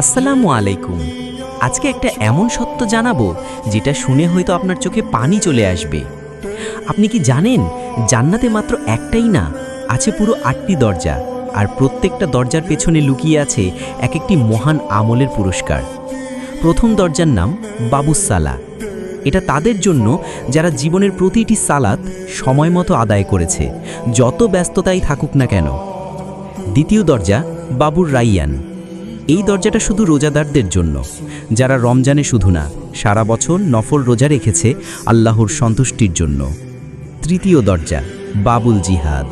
আসসালামু আলাইকুম। আজকে একটা এমন সত্য জানাব, যেটা শুনে হয়তো আপনার চোখে পানি চলে আসবে। আপনি কি জানেন, জান্নাতে মাত্র একটাই না, আছে পুরো আটটি দরজা, আর প্রত্যেকটা দরজার পেছনে লুকিয়ে আছে এক একটি মহান আমলের পুরস্কার। প্রথম দরজার নাম বাবুসালা এটা তাদের জন্য যারা জীবনের প্রতিটি সালাত সময় মতো আদায় করেছে, যত ব্যস্ততাই থাকুক না কেন। দ্বিতীয় দরজা বাবুর রাইয়ান। এই দরজাটা শুধু রোজাদারদের জন্য। যারা রমজানে শুধু না, সারা বছর নফল রোজা রেখেছে আল্লাহর সন্তুষ্টির জন্য। তৃতীয় দরজা, বাবুল জিহাদ।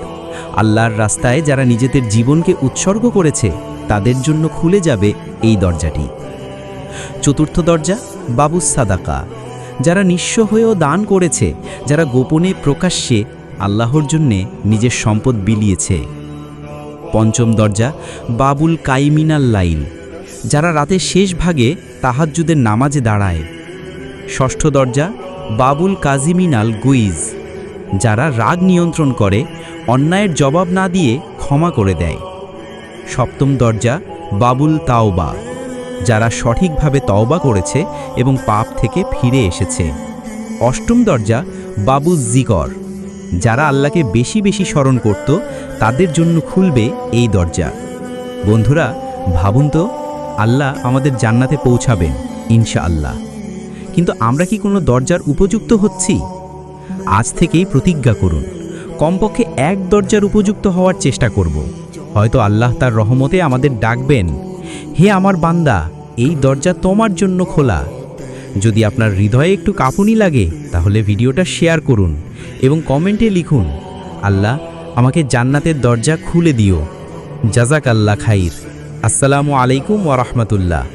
আল্লাহর রাস্তায় যারা নিজেদের জীবনকে উৎসর্গ করেছে, তাদের জন্য খুলে যাবে এই দরজাটি। চতুর্থ দরজা, বাবুস সাদাকা। যারা নিঃস্ব হয়েও দান করেছে, যারা গোপনে প্রকাশ্যে আল্লাহর জন্যে নিজের সম্পদ বিলিয়েছে। পঞ্চম দরজা, বাবুল কাইমিনাল লাইল যারা রাতের শেষ ভাগে তাহাজ্জুদের নামাজে দাঁড়ায়। ষষ্ঠ দরজা, বাবুল কাজিমিনাল গুইজ। যারা রাগ নিয়ন্ত্রণ করে, অন্যায়ের জবাব না দিয়ে ক্ষমা করে দেয়। সপ্তম দরজা, বাবুল তাওবা। যারা সঠিকভাবে তওবা করেছে এবং পাপ থেকে ফিরে এসেছে। অষ্টম দরজা বাবু জিকর। যারা আল্লাহকে বেশি বেশি স্মরণ করত, তাদের জন্য খুলবে এই দরজা। বন্ধুরা, ভাবুন তো, আল্লাহ আমাদের জান্নাতে পৌঁছাবেন ইনশা আল্লাহ কিন্তু আমরা কি কোনো দরজার উপযুক্ত হচ্ছি? আজ থেকেই প্রতিজ্ঞা করুন, কমপক্ষে এক দরজার উপযুক্ত হওয়ার চেষ্টা করব। হয়তো আল্লাহ তার রহমতে আমাদের ডাকবেন, হে আমার বান্দা, এই দরজা তোমার জন্য খোলা। যদি আপনার হৃদয়ে একটু কাঁপুনি লাগে, তাহলে ভিডিওটা শেয়ার করুন এবং কমেন্টে লিখুন, আল্লাহ, আমাকে জান্নাতের দরজা খুলে দিও। জাজাক আল্লাহ খাইর। আসসালামু আলাইকুম ওরহমতুল্লাহ